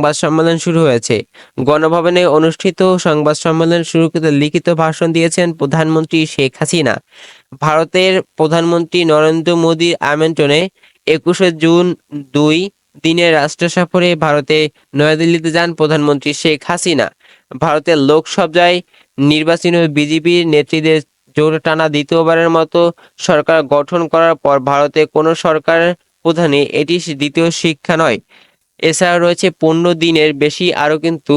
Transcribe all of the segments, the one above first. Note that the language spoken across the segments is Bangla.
সংবাদ সম্মেলন শুরু হয়েছে। গণভবনে অনুষ্ঠিত সংবাদ সম্মেলন শুরু করতে লিখিত ভাষণ দিয়েছেন প্রধানমন্ত্রী শেখ হাসিনা। ভারতের প্রধানমন্ত্রী নরেন্দ্র মোদীর আমন্ত্রণে একুশে জুন দুই দিনের রাষ্ট্র সফরে ভারতে নয়াদিল্লিতে যান প্রধানমন্ত্রী শেখ হাসিনা। ভারতের লোকসভায় নির্বাচনী বিজেপির নেত্রীদের জোর টানা দ্বিতীয়বারের মতো সরকার গঠন করার পর ভারতে কোনো সরকার প্রধানে এটি দ্বিতীয় শিক্ষা নয়। এছাড়া রয়েছে পনেরো দিনের বেশি, আরও কিন্তু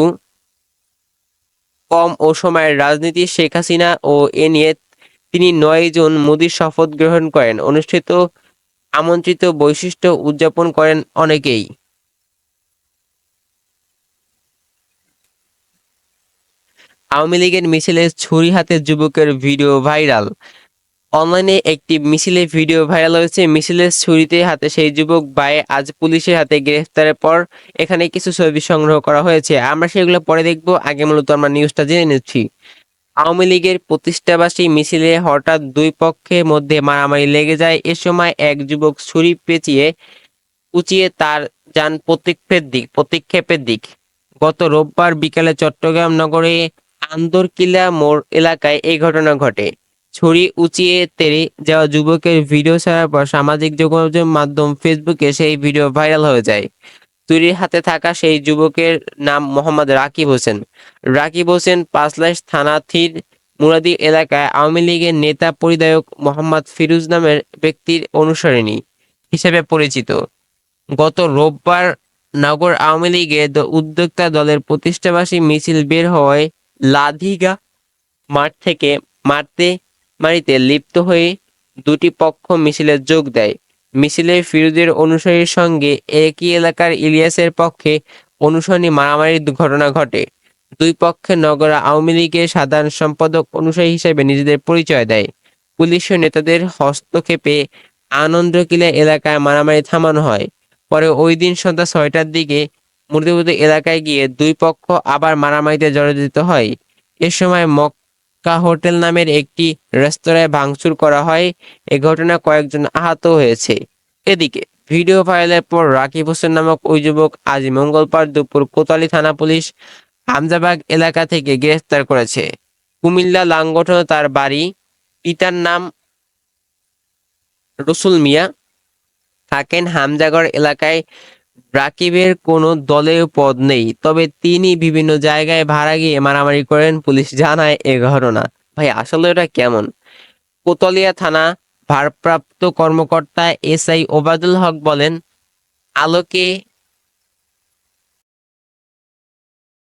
কম ও সময়ের রাজনীতি। শেখ হাসিনা ও এ নিয়ে তিনি নয় জুন মোদীর শপথ গ্রহণ করেন। অনুষ্ঠিত আমন্ত্রিত বৈশিষ্ট্য উদযাপন করেন অনেকেই। আওয়ামী লীগের মিছিলে ছুরি হাতে যুবকের ভিডিও ভাইরাল। অনলাইনে একটি মিছিলে ভিডিও ভাইরাল হয়েছে। মিছিলের ছুরিতে হাতে সেই যুবক বায়ে আজ পুলিশের হাতে গ্রেফতারের পর এখানে কিছু ছবি সংগ্রহ করা হয়েছে। আমরা সেগুলো পরে দেখব। আগে মূলত আমরা নিউজটা জেনে নিচ্ছি। আওয়ামী লীগের প্রতিষ্ঠাবাসী মিছিলে হঠাৎ দুই পক্ষের মধ্যে মারামারি লেগে যায়। এ সময় এক যুবক ছুরি পেঁচিয়ে উঁচিয়ে তার যান প্রতিক্ষেপের দিক প্রতিক্ষেপের দিক। গত রোববার বিকালে চট্টগ্রাম নগরে আন্দরকিল্লা মোড় এলাকায় এই ঘটনা ঘটে। ছুরি উঁচিয়ে তেড়ে যাওয়া যুবকের ভিডিও ছাড়ার পর সামাজিক যোগাযোগ মাধ্যম ফেসবুকে সেই ভিডিও ভাইরাল হয়ে যায়। ছুরির হাতে থাকা সেই যুবকের নাম মোহাম্মদ রাকিব হোসেন। রাকিব হোসেন পাঁচলাইশ থানাথির মুরাদি এলাকায় আওয়ামী লীগের নেতা পরিধায়ক মোহাম্মদ ফিরোজ নামের ব্যক্তির অনুসরণী হিসেবে পরিচিত। গত রোববার নগর আওয়ামী লীগের উদ্যোক্তা দলের প্রতিষ্ঠাবাসী মিছিল বের হওয়ায় লাধিগা মাঠ থেকে মারতে মারিতে লিপ্ত হয়ে দুটি পক্ষ মিছিলে যোগ দেয়। মিছিলে ফিরোজের অনুসারীর সঙ্গে একই এলাকার ইলিয়াসের পক্ষে অনুসরণী মারামারির ঘটনা ঘটে। দুই পক্ষে নগর আওয়ামী লীগের সাধারণ সম্পাদক অনুসারী হিসেবে নিজেদের পরিচয় দেয়। পুলিশ ও নেতাদের হস্তক্ষেপে আনন্দকিলা এলাকায় মারামারি থামানো হয়। পরে ওই দিন সন্ধ্যা ছয়টার দিকে মুর্দিবুদ্দি এলাকায় গিয়ে দুই পক্ষ আবার মারামারিতে জড়িত হয়। এ সময় মক্কা হোটেল নামের একটি রেস্তোরাঁয় ভাঙচুর করা হয়। এ ঘটনায় কয়েকজন আহত হয়েছে। এদিকে, ভিডিও ভাইরালের পর রাকিব হোসেন নামক ওই যুবক আজ মঙ্গলবার দুপুর কোতালি থানা পুলিশ হামজাবাগ এলাকা থেকে গ্রেফতার করেছে। কুমিল্লা লাঙ্গঠন তার বাড়ি। পিতার নাম রসুল মিয়া। থাকেন হামজাগড় এলাকায় রাকিবের কোনো দলের পদ নেই, তবে তিনি বিভিন্ন জায়গায় ভাড়া গিয়ে মারামারি করেন, পুলিশ জানায় এ ঘটনা। ভাই, আসলে এটা কেমন? কোতলিয়া থানা ভারপ্রাপ্ত কর্মকর্তা এস আই ওবায়দুল হক বলেন, আলোকে